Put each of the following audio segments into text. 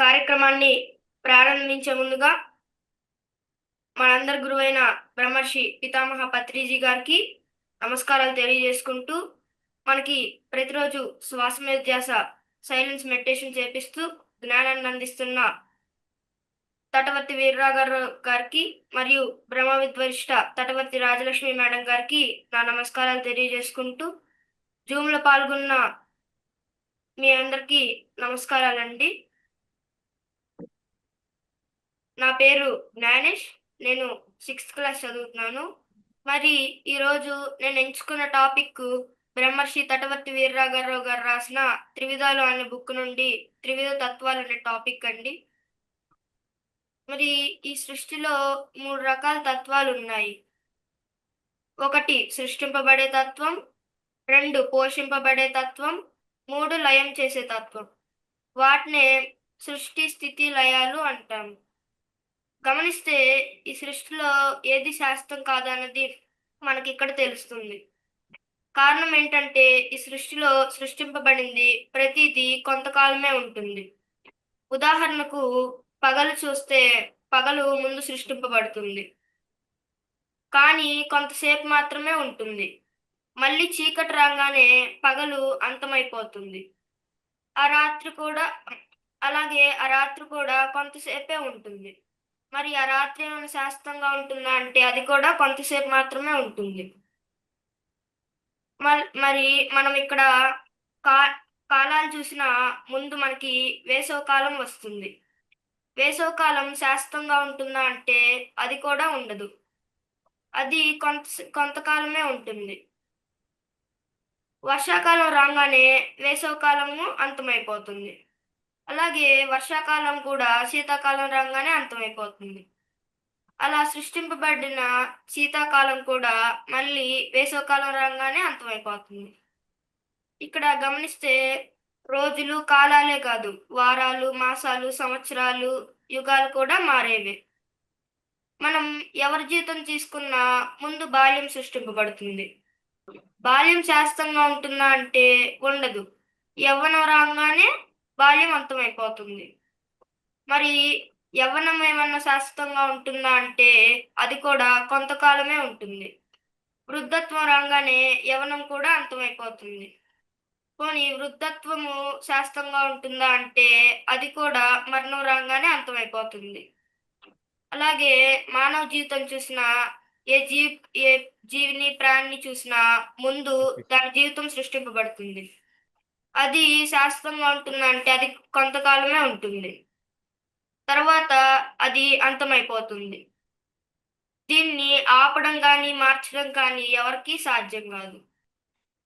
కార్యక్రమాన్ని ప్రారంభించే ముందుగా మనందరి గురువైన బ్రహ్మర్షి పితామహ పత్రిజీ గారికి నమస్కారాలు తెలియజేసుకుంటూ మనకి ప్రతిరోజు శ్వాస ధ్యాస సైలెన్స్ మెడిటేషన్ చేపిస్తూ జ్ఞానాన్ని అందిస్తున్న తటవర్తి వీర్రాగారు గారికి మరియు బ్రహ్మ విద్వరిష్ట తటవర్తి రాజలక్ష్మి మేడం గారికి నా నమస్కారాలు తెలియజేసుకుంటూ జూమ్లో పాల్గొన్న మీ అందరికీ నమస్కారాలండి. నా పేరు జ్ఞానేష్. నేను సిక్స్త్ క్లాస్ చదువుతున్నాను. మరి ఈరోజు నేను ఎంచుకున్న టాపిక్ బ్రహ్మర్షి తటవర్తి వీర్రాఘవరావు గారు రాసిన త్రివిధాలు అనే బుక్ నుండి త్రివిధ తత్వాలు అనే టాపిక్ అండి. మరి ఈ సృష్టిలో మూడు రకాల తత్వాలు ఉన్నాయి. ఒకటి సృష్టింపబడే తత్వం. రెండు పోషింపబడే తత్వం. మూడు లయం చేసే తత్వం. వాటినే సృష్టి స్థితి లయాలు అంటాము. గమనిస్తే ఈ సృష్టిలో ఏది శాస్త్రం కాదన్నది మనకి ఇక్కడ తెలుస్తుంది. కారణం ఏంటంటే ఈ సృష్టిలో సృష్టింపబడింది ప్రతిదీ కొంతకాలమే ఉంటుంది. ఉదాహరణకు పగలు చూస్తే పగలు ముందు సృష్టింపబడుతుంది. కానీ కొంతసేపు మాత్రమే ఉంటుంది. మళ్ళీ చీకటి రాగానే పగలు అంతమైపోతుంది. ఆ రాత్రి కూడా అలాగే ఆ రాత్రి కూడా కొంతసేపే ఉంటుంది. మరి ఆ రాత్రి ఏమైనా శాస్త్రంగా ఉంటుందా అంటే అది కూడా కొంతసేపు మాత్రమే ఉంటుంది. మరి మనం ఇక్కడ కా కాలాలు చూసిన ముందు మనకి వేసవకాలం వస్తుంది. వేసవకాలం శాశ్వతంగా ఉంటుందా అంటే అది కూడా ఉండదు. అది కొంత కొంతకాలమే ఉంటుంది. వర్షాకాలం రాగానే వేసవకాలము అంతమైపోతుంది. అలాగే వర్షాకాలం కూడా శీతాకాలం రాగానే అంతమైపోతుంది. అలా సృష్టింపబడిన శీతాకాలం కూడా మళ్ళీ వేసవకాలం రాగానే అంతమైపోతుంది. ఇక్కడ గమనిస్తే రోజులు కాలాలే కాదు వారాలు మాసాలు సంవత్సరాలు యుగాలు కూడా మారేవి. మనం ఎవరి జీవితం తీసుకున్నా ముందు బాల్యం సృష్టింపబడుతుంది. బాల్యం శాస్త్రంగా ఉంటుందా అంటే ఉండదు. యవ్వనం రాగానే బాల్యం అంతమైపోతుంది మరి యవ్వనం ఏమన్నా శాశ్వతంగా ఉంటుందా అంటే అది కూడా కొంతకాలమే ఉంటుంది. వృద్ధత్వం రాగానే యవనం కూడా అంతమైపోతుంది. పోనీ వృద్ధత్వము శాస్త్రంగా ఉంటుందా అంటే అది కూడా మరణం రాగానే అంతమైపోతుంది. అలాగే మానవ జీవితం చూసిన ఏ జీవి ఏ జీవిని ప్రాణిని చూసినా ముందు దాని జీవితం సృష్టింపబడుతుంది. అది శాస్త్రంగా ఉంటుందంటే అది కొంతకాలమే ఉంటుంది. తర్వాత అది అంతమైపోతుంది. దీన్ని ఆపడం కానీ మార్చడం కానీ ఎవరికీ సాధ్యం కాదు.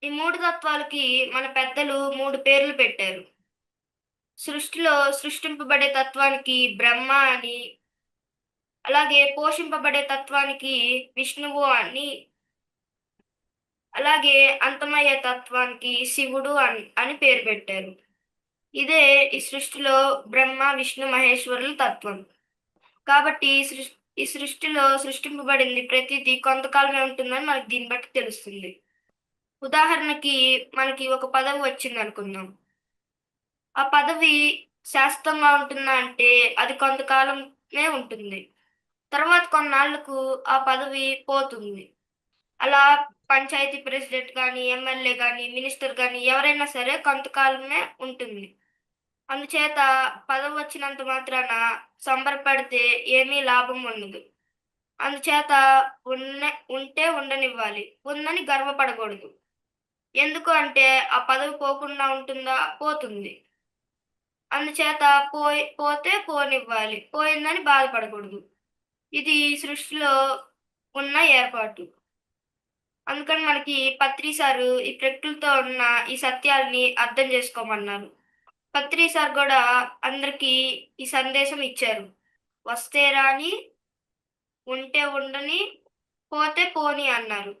ఈ మూడు తత్వాలకి మన పెద్దలు మూడు పేర్లు పెట్టారు. సృష్టిలో సృష్టింపబడే తత్వానికి బ్రహ్మ అని అలాగే పోషింపబడే తత్వానికి విష్ణువు అని అలాగే అంతమయ్యే తత్వానికి శివుడు అని అని పేరు పెట్టారు. ఇదే ఈ సృష్టిలో బ్రహ్మ విష్ణు మహేశ్వరుల తత్వం. కాబట్టి ఈ సృష్టిలో సృష్టింపబడింది ప్రతిదీ కొంతకాలమే ఉంటుందని మనకి దీన్ని బట్టి తెలుస్తుంది. ఉదాహరణకి మనకి ఒక పదవి వచ్చింది అనుకుందాం. ఆ పదవి శాస్త్రంగా ఉంటుందా అంటే అది కొంతకాలమే ఉంటుంది. తర్వాత కొన్నాళ్ళకు ఆ పదవి పోతుంది. అలా పంచాయతీ ప్రెసిడెంట్ కానీ ఎమ్మెల్యే కానీ మినిస్టర్ కానీ ఎవరైనా సరే కొంతకాలమే ఉంటుంది. అందుచేత పదవి వచ్చినంత మాత్రాన సంబరపడితే ఏమీ లాభం ఉండదు. అందుచేత ఉన్న ఉంటే ఉండనివ్వాలి. ఉందని గర్వపడకూడదు. ఎందుకు అంటే ఆ పదవి పోకుండా ఉంటుందా? పోతుంది. అందుచేత పోయి పోతే పోనివ్వాలి. పోయిందని బాధపడకూడదు. ఇది సృష్టిలో ఉన్న ఏర్పాటు. అందుకని మనకి పత్రి సారు ఈ ప్రకృతితో ఉన్న ఈ సత్యాల్ని అర్థం చేసుకోమన్నారు. పత్రి సార్ కూడా అందరికీ ఈ సందేశం ఇచ్చారు. వస్తే రాని ఉంటే ఉండని పోతే పోని అన్నారు.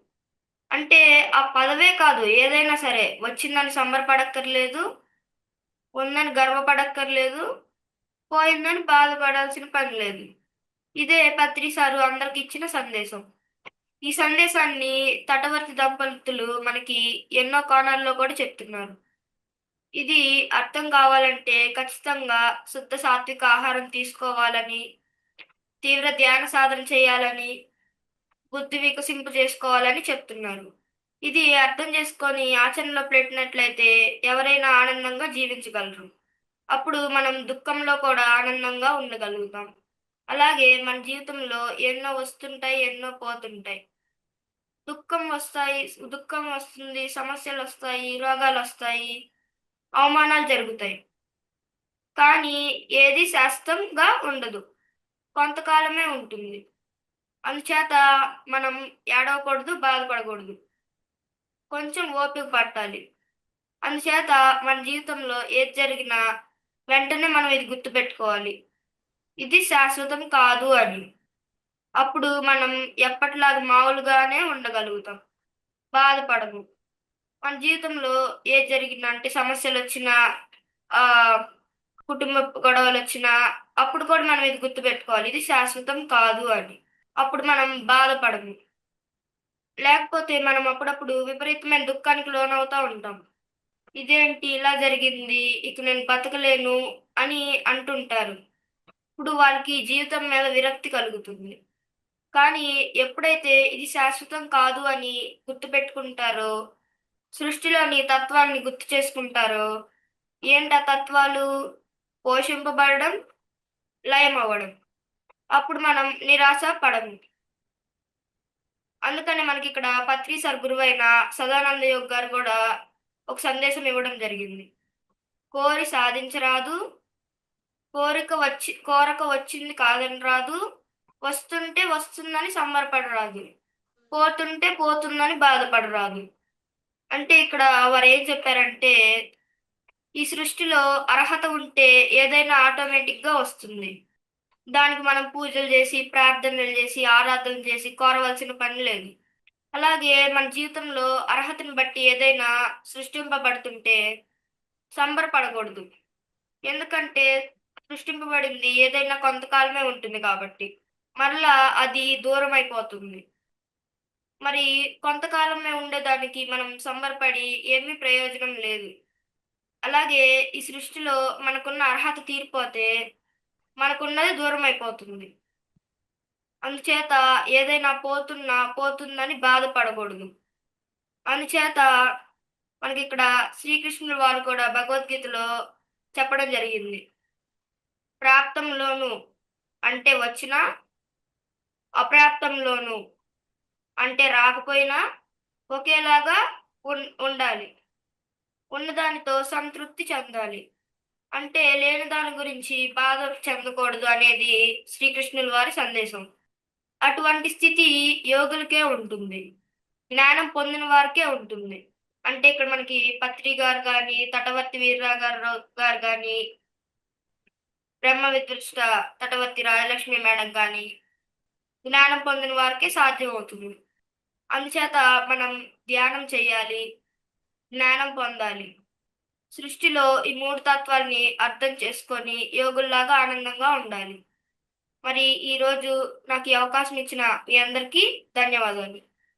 అంటే ఆ పదవే కాదు ఏదైనా సరే. వచ్చిందని సంబరపడక్కర్లేదు ఉందని గర్వపడక్కర్లేదు పోయిందని బాధపడాల్సిన పని లేదు. ఇదే పత్రి సారు అందరికి ఇచ్చిన సందేశం. ఈ సందేశాన్ని తటవర్తి దంపతులు మనకి ఎన్నో కోణాల్లో కూడా చెప్తున్నారు. ఇది అర్థం కావాలంటే ఖచ్చితంగా శుద్ధ సాత్విక ఆహారం తీసుకోవాలని తీవ్ర ధ్యాన సాధన చేయాలని బుద్ధి వికసింపు చేసుకోవాలని చెప్తున్నారు. ఇది అర్థం చేసుకొని ఆచరణలో పెట్టినట్లయితే ఎవరైనా ఆనందంగా జీవించగలరు. అప్పుడు మనం దుఃఖంలో కూడా ఆనందంగా ఉండగలుగుతాం. అలాగే మన జీవితంలో ఎన్నో వస్తుంటాయి ఎన్నో పోతుంటాయి. దుఃఖం వస్తాయి దుఃఖం వస్తుంది సమస్యలు వస్తాయి రోగాలు వస్తాయి అవమానాలు జరుగుతాయి. కానీ ఏది శాస్త్రంగా ఉండదు. కొంతకాలమే ఉంటుంది. అందుచేత మనం ఏడవకూడదు బాధపడకూడదు. కొంచెం ఓపిక పట్టాలి. అందుచేత మన జీవితంలో ఏది జరిగినా వెంటనే మనం ఇది గుర్తుపెట్టుకోవాలి. ఇది శాశ్వతం కాదు అని అప్పుడు మనం ఎప్పటిలాగా మామూలుగానే ఉండగలుగుతాం. బాధపడము. మన జీవితంలో ఏది జరిగినా అంటే సమస్యలు వచ్చినా ఆ కుటుంబ గొడవలు వచ్చినా అప్పుడు కూడా మనం ఇది గుర్తుపెట్టుకోవాలి ఇది శాశ్వతం కాదు అని అప్పుడు మనం బాధపడము. లేకపోతే మనం అప్పుడప్పుడు విపరీతమైన దుఃఖానికి లోనవుతూ ఉంటాం. ఇదేంటి? ఇలా జరిగింది. ఇక నేను బతకలేను అని అంటుంటారు. ఇప్పుడు వాళ్ళకి జీవితం మీద విరక్తి కలుగుతుంది. కానీ ఎప్పుడైతే ఇది శాశ్వతం కాదు అని గుర్తుపెట్టుకుంటారో సృష్టిలోని తత్వాన్ని గుర్తు చేసుకుంటారో ఏంట తత్వాలు? పోషింపబడడం లయం అవ్వడం అప్పుడు మనం నిరాశ పడము. అందుకని మనకి ఇక్కడ పత్రి సార్ గురువైన సదానంద యోగ్ గారు కూడా ఒక సందేశం ఇవ్వడం జరిగింది. కోరి సాధించరాదు కోరిక వచ్చి కోరక వచ్చింది కాదని రాదు. వస్తుంటే వస్తుందని సంబరపడరాదు. పోతుంటే పోతుందని బాధపడరాదు. అంటే ఇక్కడ వారు ఏం చెప్పారంటే ఈ సృష్టిలో అర్హత ఉంటే ఏదైనా ఆటోమేటిక్గా వస్తుంది. దానికి మనం పూజలు చేసి ప్రార్థనలు చేసి ఆరాధన చేసి కోరవలసిన పని లేదు. అలాగే మన జీవితంలో అర్హతను బట్టి ఏదైనా సృష్టింపబడుతుంటే సంబరపడకూడదు. ఎందుకంటే సృష్టింపబడింది. ఏదైనా కొంతకాలమే ఉంటుంది కాబట్టి. మరలా అది దూరం అయిపోతుంది మరి కొంతకాలమే ఉండేదానికి మనం సంబరపడి ఏమీ ప్రయోజనం లేదు. అలాగే ఈ సృష్టిలో మనకున్న అర్హత తీరిపోతే మనకున్నది దూరం అయిపోతుంది అందుచేత ఏదైనా పోతున్నా పోతుందని బాధపడకూడదు. అందుచేత మనకి ఇక్కడ శ్రీకృష్ణుడు వారు కూడా భగవద్గీతలో చెప్పడం జరిగింది. ప్రాప్తంలోను అంటే వచ్చిన అప్రాప్తంలోను అంటే రాకపోయినా ఒకేలాగా ఉండాలి. ఉన్నదానితో సంతృప్తి చెందాలి. అంటే లేని దాని గురించి బాధ చెందకూడదు అనేది శ్రీకృష్ణుల వారి సందేశం. అటువంటి స్థితి యోగులకే ఉంటుంది. జ్ఞానం పొందిన వారికే ఉంటుంది. అంటే ఇక్కడ మనకి పత్రి గారు కానీ తటవర్తి వీర్రా గారు గారు కానీ బ్రహ్మ విదృష్ట తటవర్తి రాజలక్ష్మి మేడం కానీ జ్ఞానం పొందిన వారికే సాధ్యం అవుతుంది అందుచేత మనం ధ్యానం చేయాలి జ్ఞానం పొందాలి. సృష్టిలో ఈ మూడు తత్వాల్ని అర్థం చేసుకొని యోగుల్లాగా ఆనందంగా ఉండాలి. మరి ఈరోజు నాకు ఈ అవకాశం ఇచ్చిన మీ అందరికీ ధన్యవాదాలు.